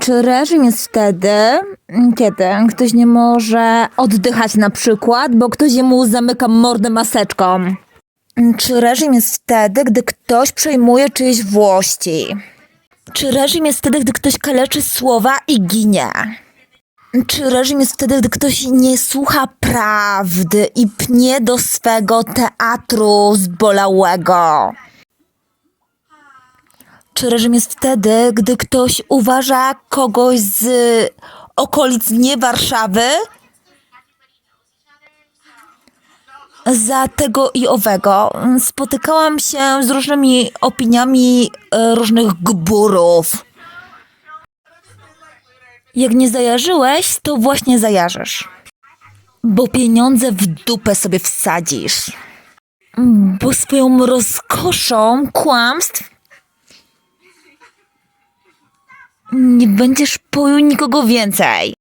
Czy reżim jest wtedy, kiedy ktoś nie może oddychać na przykład, bo ktoś mu zamyka mordę maseczką? Czy reżim jest wtedy, gdy ktoś przejmuje czyjeś włości? Czy reżim jest wtedy, gdy ktoś kaleczy słowa i ginie? Czy reżim jest wtedy, gdy ktoś nie słucha prawdy i pnie do swego teatru zbolałego? Czy reżim jest wtedy, gdy ktoś uważa kogoś z okolic nie Warszawy za tego i owego? Spotykałam się z różnymi opiniami e, różnych gburów. Jak nie zajarzyłeś, to właśnie zajarzysz. Bo pieniądze w dupę sobie wsadzisz. Bo swoją rozkoszą kłamstw nie będziesz pojął nikogo więcej.